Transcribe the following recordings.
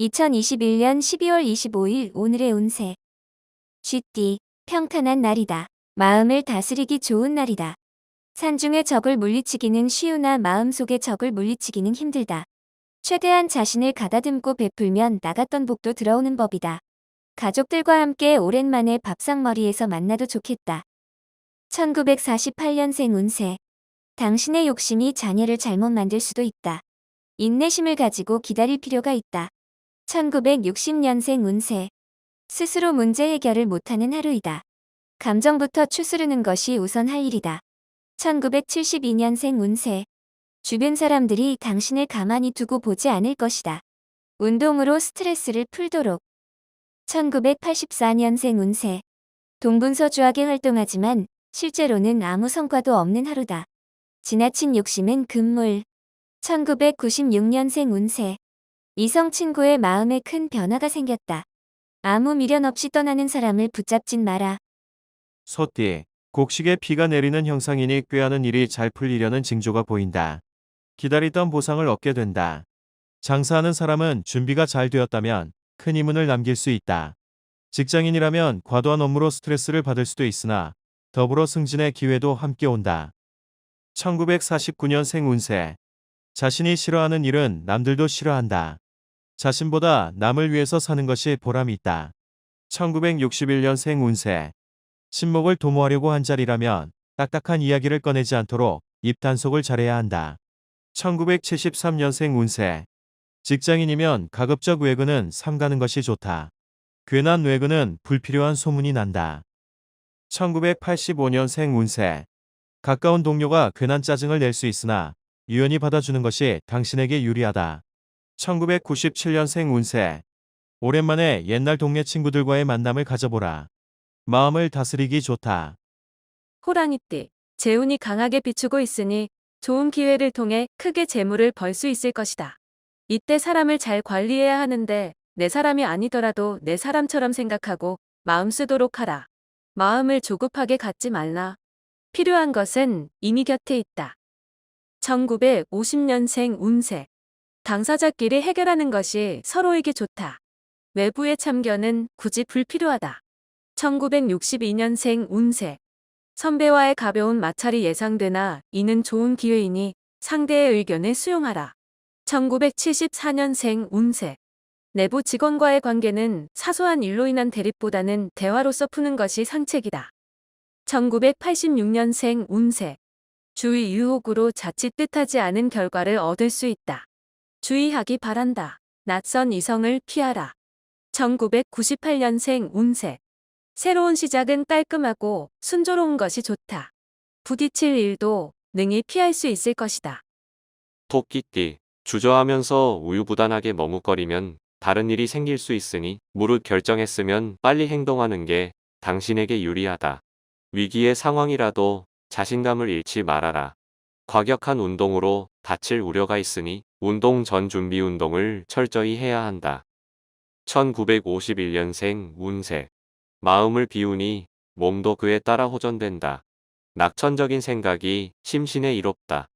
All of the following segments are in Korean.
2021년 12월 25일 오늘의 운세. 쥐띠, 평탄한 날이다. 마음을 다스리기 좋은 날이다. 산중의 적을 물리치기는 쉬우나 마음속의 적을 물리치기는 힘들다. 최대한 자신을 가다듬고 베풀면 나갔던 복도 들어오는 법이다. 가족들과 함께 오랜만에 밥상머리에서 만나도 좋겠다. 1948년생 운세. 당신의 욕심이 자녀를 잘못 만들 수도 있다. 인내심을 가지고 기다릴 필요가 있다. 1960년생 운세. 스스로 문제 해결을 못하는 하루이다. 감정부터 추스르는 것이 우선 할 일이다. 1972년생 운세. 주변 사람들이 당신을 가만히 두고 보지 않을 것이다. 운동으로 스트레스를 풀도록. 1984년생 운세. 동분서주하게 활동하지만 실제로는 아무 성과도 없는 하루다. 지나친 욕심은 금물. 1996년생 운세. 이성 친구의 마음에 큰 변화가 생겼다. 아무 미련 없이 떠나는 사람을 붙잡진 마라. 소띠, 곡식에 비가 내리는 형상이니 꾀하는 일이 잘 풀리려는 징조가 보인다. 기다리던 보상을 얻게 된다. 장사하는 사람은 준비가 잘 되었다면 큰 이문을 남길 수 있다. 직장인이라면 과도한 업무로 스트레스를 받을 수도 있으나 더불어 승진의 기회도 함께 온다. 1949년생 운세. 자신이 싫어하는 일은 남들도 싫어한다. 자신보다 남을 위해서 사는 것이 보람이 있다. 1961년생 운세. 친목을 도모하려고 한 자리라면 딱딱한 이야기를 꺼내지 않도록 입 단속을 잘해야 한다. 1973년생 운세. 직장인이면 가급적 외근은 삼가는 것이 좋다. 괜한 외근은 불필요한 소문이 난다. 1985년생 운세. 가까운 동료가 괜한 짜증을 낼 수 있으나 유연히 받아주는 것이 당신에게 유리하다. 1997년생 운세. 오랜만에 옛날 동네 친구들과의 만남을 가져보라. 마음을 다스리기 좋다. 호랑이띠, 재운이 강하게 비추고 있으니 좋은 기회를 통해 크게 재물을 벌 수 있을 것이다. 이때 사람을 잘 관리해야 하는데 내 사람이 아니더라도 내 사람처럼 생각하고 마음 쓰도록 하라. 마음을 조급하게 갖지 말라. 필요한 것은 이미 곁에 있다. 1950년생 운세. 당사자끼리 해결하는 것이 서로에게 좋다. 외부의 참견은 굳이 불필요하다. 1962년생 운세. 선배와의 가벼운 마찰이 예상되나 이는 좋은 기회이니 상대의 의견을 수용하라. 1974년생 운세. 내부 직원과의 관계는 사소한 일로 인한 대립보다는 대화로서 푸는 것이 상책이다. 1986년생 운세. 주의 유혹으로 자칫 뜻하지 않은 결과를 얻을 수 있다. 주의하기 바란다. 낯선 이성을 피하라. 1998년생 운세. 새로운 시작은 깔끔하고 순조로운 것이 좋다. 부딪힐 일도 능히 피할 수 있을 것이다. 토끼띠, 주저하면서 우유부단하게 머뭇거리면 다른 일이 생길 수 있으니 무릇 결정했으면 빨리 행동하는 게 당신에게 유리하다. 위기의 상황이라도 자신감을 잃지 말아라. 과격한 운동으로 다칠 우려가 있으니 운동 전 준비 운동을 철저히 해야 한다. 1951년생 운세. 마음을 비우니 몸도 그에 따라 호전된다. 낙천적인 생각이 심신에 이롭다.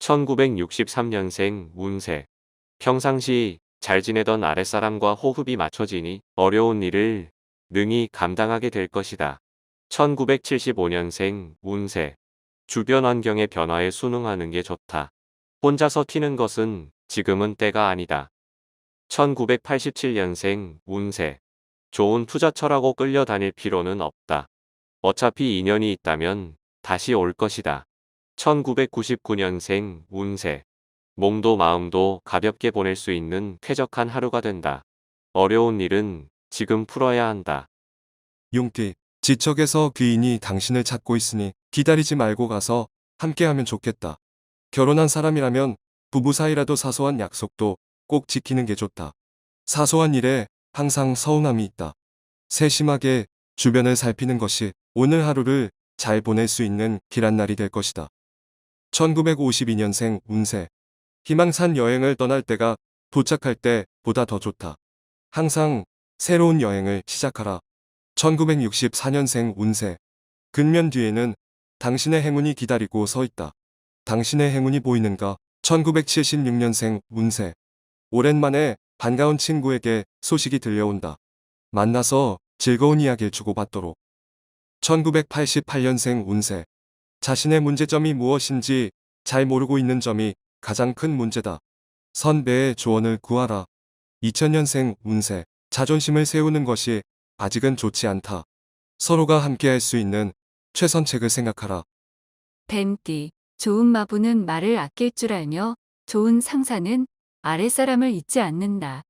1963년생 운세. 평상시 잘 지내던 아랫사람과 호흡이 맞춰지니 어려운 일을 능히 감당하게 될 것이다. 1975년생 운세. 주변 환경의 변화에 순응하는 게 좋다. 혼자서 튀는 것은 지금은 때가 아니다. 1987년생 운세. 좋은 투자처라고 끌려다닐 필요는 없다. 어차피 인연이 있다면 다시 올 것이다. 1999년생 운세. 몸도 마음도 가볍게 보낼 수 있는 쾌적한 하루가 된다. 어려운 일은 지금 풀어야 한다. 용띠, 지척에서 귀인이 당신을 찾고 있으니 기다리지 말고 가서 함께하면 좋겠다. 결혼한 사람이라면 부부 사이라도 사소한 약속도 꼭 지키는 게 좋다. 사소한 일에 항상 서운함이 있다. 세심하게 주변을 살피는 것이 오늘 하루를 잘 보낼 수 있는 길한 날이 될 것이다. 1952년생 운세. 희망산 여행을 떠날 때가 도착할 때보다 더 좋다. 항상 새로운 여행을 시작하라. 1964년생 운세. 근면 뒤에는 당신의 행운이 기다리고 서 있다. 당신의 행운이 보이는가? 1976년생 운세. 오랜만에 반가운 친구에게 소식이 들려온다. 만나서 즐거운 이야기를 주고받도록. 1988년생 운세. 자신의 문제점이 무엇인지 잘 모르고 있는 점이 가장 큰 문제다. 선배의 조언을 구하라. 2000년생 운세. 자존심을 세우는 것이 아직은 좋지 않다. 서로가 함께할 수 있는 최선책을 생각하라. 뱀띠, 좋은 마부는 말을 아낄 줄 알며 좋은 상사는 아랫사람을 잊지 않는다.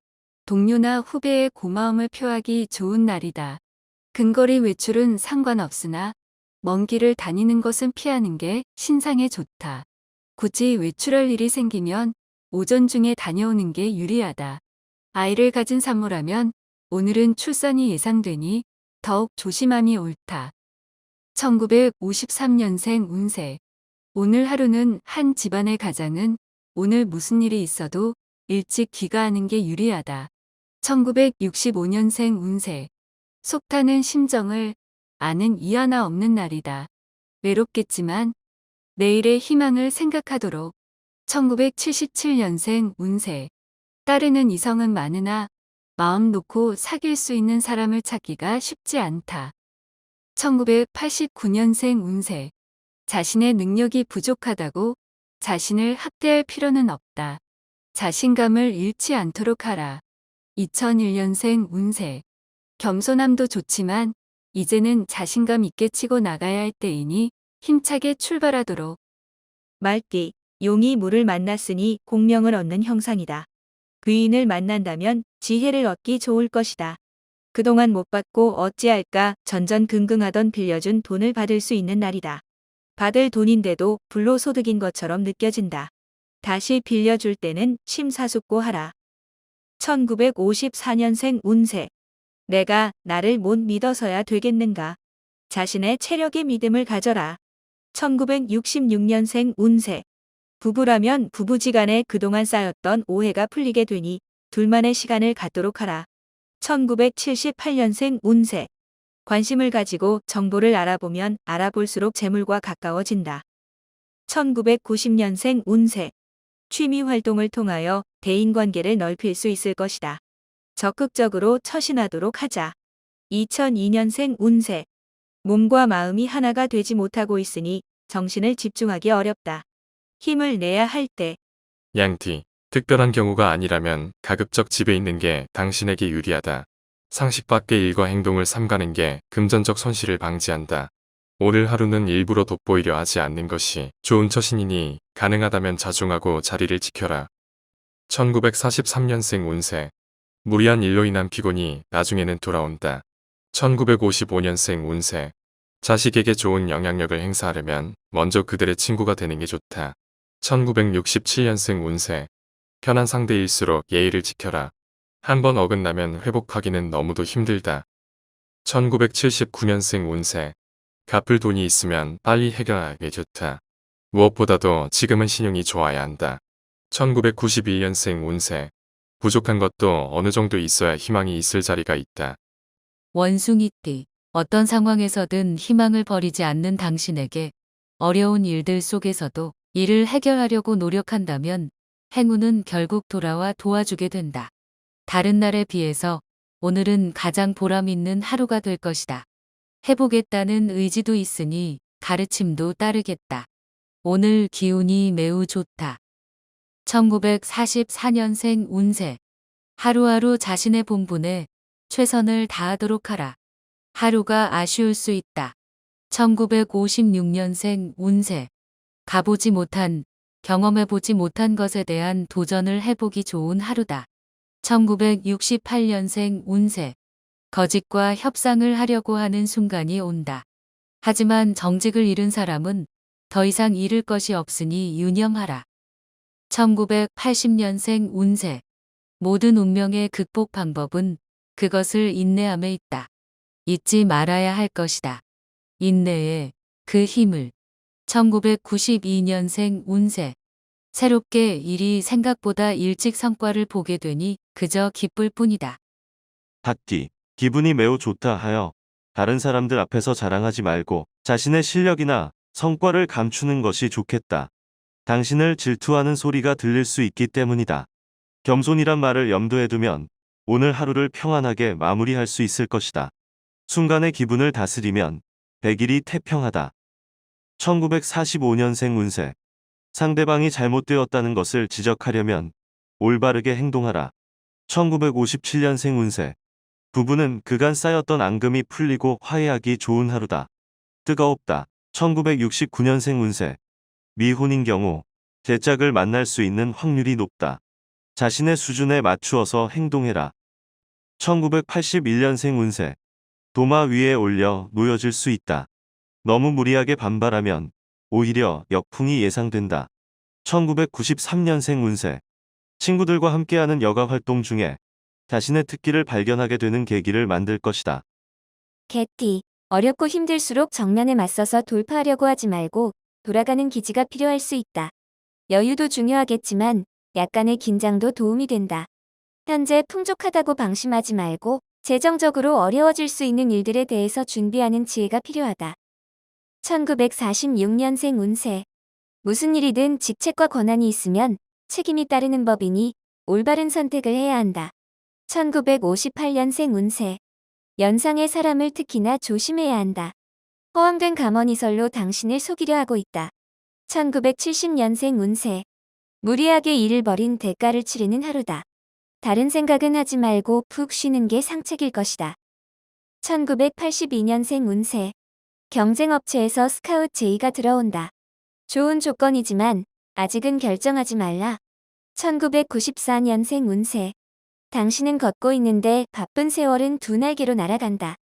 동료나 후배의 고마움을 표하기 좋은 날이다. 근거리 외출은 상관없으나 먼 길을 다니는 것은 피하는 게 신상에 좋다. 굳이 외출할 일이 생기면 오전 중에 다녀오는 게 유리하다. 아이를 가진 산모라면 오늘은 출산이 예상되니 더욱 조심함이 옳다. 1953년생 운세. 오늘 하루는 한 집안의 가장은 오늘 무슨 일이 있어도 일찍 귀가하는 게 유리하다. 1965년생 운세. 속 타는 심정을 아는 이 하나 없는 날이다. 외롭겠지만 내일의 희망을 생각하도록. 1977년생 운세. 따르는 이성은 많으나 마음 놓고 사귈 수 있는 사람을 찾기가 쉽지 않다. 1989년생 운세. 자신의 능력이 부족하다고 자신을 학대할 필요는 없다. 자신감을 잃지 않도록 하라. 2001년생 운세. 겸손함도 좋지만 이제는 자신감 있게 치고 나가야 할 때이니 힘차게 출발하도록. 말띠, 용이 물을 만났으니 공명을 얻는 형상이다. 귀인을 만난다면 지혜를 얻기 좋을 것이다. 그동안 못 받고 어찌할까 전전긍긍하던 빌려준 돈을 받을 수 있는 날이다. 받을 돈인데도 불로소득인 것처럼 느껴진다. 다시 빌려줄 때는 심사숙고하라. 1954년생 운세. 내가 나를 못 믿어서야 되겠는가. 자신의 체력에 믿음을 가져라. 1966년생 운세. 부부라면 부부지간에 그동안 쌓였던 오해가 풀리게 되니 둘만의 시간을 갖도록 하라. 1978년생 운세. 관심을 가지고 정보를 알아보면 알아볼수록 재물과 가까워진다. 1990년생 운세. 취미 활동을 통하여 대인관계를 넓힐 수 있을 것이다. 적극적으로 처신하도록 하자. 2002년생 운세. 몸과 마음이 하나가 되지 못하고 있으니 정신을 집중하기 어렵다. 힘을 내야 할 때, 양티, 특별한 경우가 아니라면 가급적 집에 있는 게 당신에게 유리하다. 상식 밖의 일과 행동을 삼가는 게 금전적 손실을 방지한다. 오늘 하루는 일부러 돋보이려 하지 않는 것이 좋은 처신이니 가능하다면 자중하고 자리를 지켜라. 1943년생 운세. 무리한 일로 인한 피곤이 나중에는 돌아온다. 1955년생 운세. 자식에게 좋은 영향력을 행사하려면 먼저 그들의 친구가 되는 게 좋다. 1967년생 운세. 편한 상대일수록 예의를 지켜라. 한 번 어긋나면 회복하기는 너무도 힘들다. 1979년생 운세. 갚을 돈이 있으면 빨리 해결하는 게 좋다. 무엇보다도 지금은 신용이 좋아야 한다. 1991년생 운세. 부족한 것도 어느 정도 있어야 희망이 있을 자리가 있다. 원숭이띠, 어떤 상황에서든 희망을 버리지 않는 당신에게 어려운 일들 속에서도 이를 해결하려고 노력한다면 행운은 결국 돌아와 도와주게 된다. 다른 날에 비해서 오늘은 가장 보람 있는 하루가 될 것이다. 해보겠다는 의지도 있으니 가르침도 따르겠다. 오늘 기운이 매우 좋다. 1944년생 운세. 하루하루 자신의 본분에 최선을 다하도록 하라. 하루가 아쉬울 수 있다. 1956년생 운세. 가보지 못한, 경험해보지 못한 것에 대한 도전을 해보기 좋은 하루다. 1968년생 운세. 거짓과 협상을 하려고 하는 순간이 온다. 하지만 정직을 잃은 사람은 더 이상 잃을 것이 없으니 유념하라. 1980년생 운세. 모든 운명의 극복 방법은 그것을 인내함에 있다. 잊지 말아야 할 것이다. 인내의 그 힘을. 1992년생 운세. 새롭게 일이 생각보다 일찍 성과를 보게 되니 그저 기쁠 뿐이다. 닭띠, 기분이 매우 좋다 하여 다른 사람들 앞에서 자랑하지 말고 자신의 실력이나 성과를 감추는 것이 좋겠다. 당신을 질투하는 소리가 들릴 수 있기 때문이다. 겸손이란 말을 염두에 두면 오늘 하루를 평안하게 마무리할 수 있을 것이다. 순간의 기분을 다스리면 100일이 태평하다. 1945년생 운세. 상대방이 잘못되었다는 것을 지적하려면 올바르게 행동하라. 1957년생 운세. 부부는 그간 쌓였던 앙금이 풀리고 화해하기 좋은 하루다. 뜨거웠다. 1969년생 운세. 미혼인 경우 대짝을 만날 수 있는 확률이 높다. 자신의 수준에 맞추어서 행동해라. 1981년생 운세. 도마 위에 올려 놓여질 수 있다. 너무 무리하게 반발하면 오히려 역풍이 예상된다. 1993년생 운세. 친구들과 함께하는 여가 활동 중에 자신의 특기를 발견하게 되는 계기를 만들 것이다. 개띠. 어렵고 힘들수록 정면에 맞서서 돌파하려고 하지 말고 돌아가는 기지가 필요할 수 있다. 여유도 중요하겠지만 약간의 긴장도 도움이 된다. 현재 풍족하다고 방심하지 말고 재정적으로 어려워질 수 있는 일들에 대해서 준비하는 지혜가 필요하다. 1946년생 운세. 무슨 일이든 직책과 권한이 있으면 책임이 따르는 법이니 올바른 선택을 해야 한다. 1958년생 운세. 연상의 사람을 특히나 조심해야 한다. 허황된 감언이설로 당신을 속이려 하고 있다. 1970년생 운세. 무리하게 일을 벌인 대가를 치르는 하루다. 다른 생각은 하지 말고 푹 쉬는 게 상책일 것이다. 1982년생 운세. 경쟁업체에서 스카웃 제의가 들어온다. 좋은 조건이지만 아직은 결정하지 말라. 1994년생 운세. 당신은 걷고 있는데 바쁜 세월은 두 날개로 날아간다.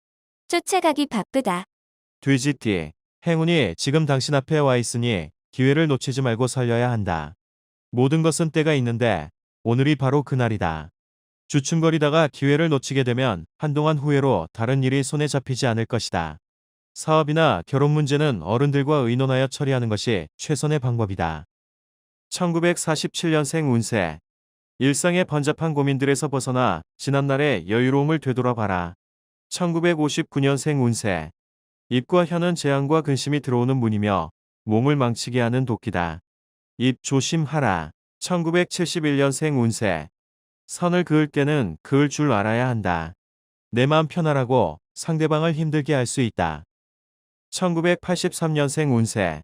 쫓아가기 바쁘다. 돼지띠. 행운이 지금 당신 앞에 와 있으니 기회를 놓치지 말고 살려야 한다. 모든 것은 때가 있는데 오늘이 바로 그날이다. 주춤거리다가 기회를 놓치게 되면 한동안 후회로 다른 일이 손에 잡히지 않을 것이다. 사업이나 결혼 문제는 어른들과 의논하여 처리하는 것이 최선의 방법이다. 1947년생 운세. 일상의 번잡한 고민들에서 벗어나 지난날의 여유로움을 되돌아봐라. 1959년생 운세. 입과 혀는 재앙과 근심이 들어오는 문이며 몸을 망치게 하는 도끼다. 입 조심하라. 1971년생 운세. 선을 그을 때는 그을 줄 알아야 한다. 내 마음 편하라고 상대방을 힘들게 할 수 있다. 1983년생 운세.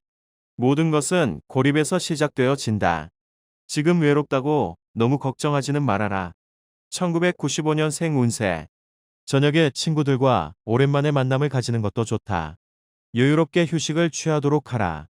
모든 것은 고립에서 시작되어진다. 지금 외롭다고 너무 걱정하지는 말아라. 1995년생 운세. 저녁에 친구들과 오랜만에 만남을 가지는 것도 좋다. 여유롭게 휴식을 취하도록 하라.